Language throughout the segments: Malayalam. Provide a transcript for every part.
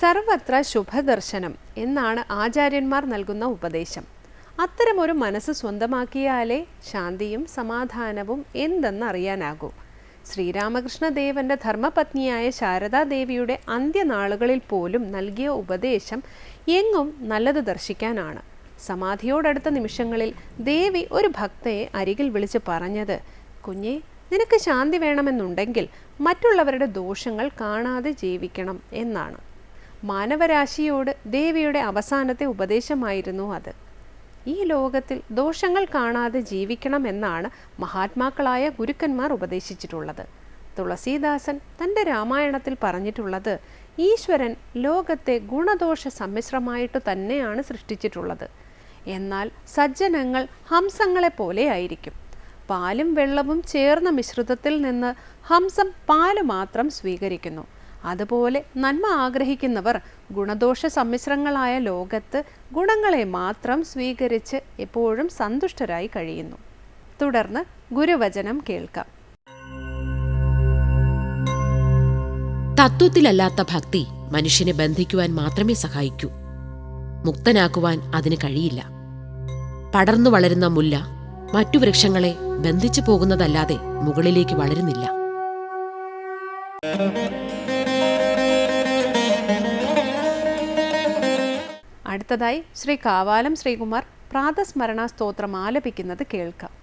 സർവത്ര ശുഭദർശനം എന്നാണ് ആചാര്യന്മാർ നൽകുന്ന ഉപദേശം. അത്തരമൊരു മനസ്സ് സ്വന്തമാക്കിയാലേ ശാന്തിയും സമാധാനവും എന്തെന്നറിയാനാകൂ. ശ്രീരാമകൃഷ്ണദേവന്റെ ധർമ്മപത്നിയായ ശാരദാദേവിയുടെ അന്ത്യനാളുകളിൽ പോലും നൽകിയ ഉപദേശം എങ്ങും നല്ലത് ദർശിക്കാനാണ്. സമാധിയോടടുത്ത നിമിഷങ്ങളിൽ ദേവി ഒരു ഭക്തയെ അരികിൽ വിളിച്ച് പറഞ്ഞത് കുഞ്ഞെ നിനക്ക് ശാന്തി വേണമെന്നുണ്ടെങ്കിൽ മറ്റുള്ളവരുടെ ദോഷങ്ങൾ കാണാതെ ജീവിക്കണം എന്നാണ്. മാനവരാശിയോട് ദേവിയുടെ അവസാനത്തെ ഉപദേശമായിരുന്നു അത്. ഈ ലോകത്തിൽ ദോഷങ്ങൾ കാണാതെ ജീവിക്കണം എന്നാണ് മഹാത്മാക്കളായ ഗുരുക്കന്മാർ ഉപദേശിച്ചിട്ടുള്ളത്. തുളസീദാസൻ തന്റെ രാമായണത്തിൽ പറഞ്ഞിട്ടുള്ളത് ഈശ്വരൻ ലോകത്തെ ഗുണദോഷ സമ്മിശ്രമായിട്ട് തന്നെയാണ് സൃഷ്ടിച്ചിട്ടുള്ളത്. എന്നാൽ സജ്ജനങ്ങൾ ഹംസങ്ങളെ പോലെ ആയിരിക്കും. പാലും വെള്ളവും ചേർന്ന മിശ്രിതത്തിൽ നിന്ന് ഹംസം പാൽ മാത്രം സ്വീകരിക്കുന്നു. അതുപോലെ നന്മ ആഗ്രഹിക്കുന്നവർ ഗുണദോഷ സമ്മിശ്രങ്ങളായ ലോകത്ത് ഗുണങ്ങളെ മാത്രം സ്വീകരിച്ച് എപ്പോഴും സന്തുഷ്ടരായി കഴിയുന്നു. തുടർന്ന് ഗുരുവചനം കേൾക്കാം. തത്വത്തിലല്ലാത്ത ഭക്തി മനുഷ്യനെ ബന്ധിക്കുവാൻ മാത്രമേ സഹായിക്കൂ. മുക്തനാക്കുവാൻ അതിന് കഴിയില്ല. പടർന്നു വളരുന്ന മുല്ല മറ്റു വൃക്ഷങ്ങളെ ബന്ധിച്ചു പോകുന്നതല്ലാതെ മുകളിലേക്ക് വളരുന്നില്ല. അടുത്തതായി ശ്രീ കാവാലം ശ്രീകുമാർ പ്രാതസ്മരണ സ്തോത്രം ആലപിക്കുന്നത് കേൾക്കാം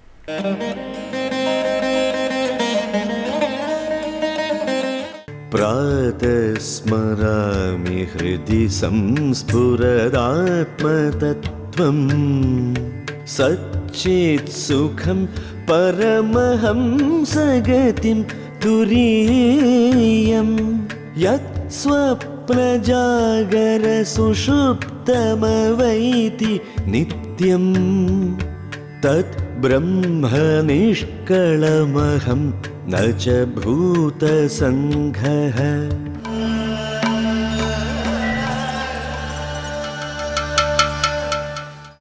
प्रातस्मरामि हृदि संस्फुरदात्मतत्त्वम् सच्चित्सुखं परमहंसगतिं तुरीयं यत् स्वप्नजागरसुषुप्तमवैति नित्यम् तत् ब्रह्मनिष्कळमहं न च भूतसङ्घः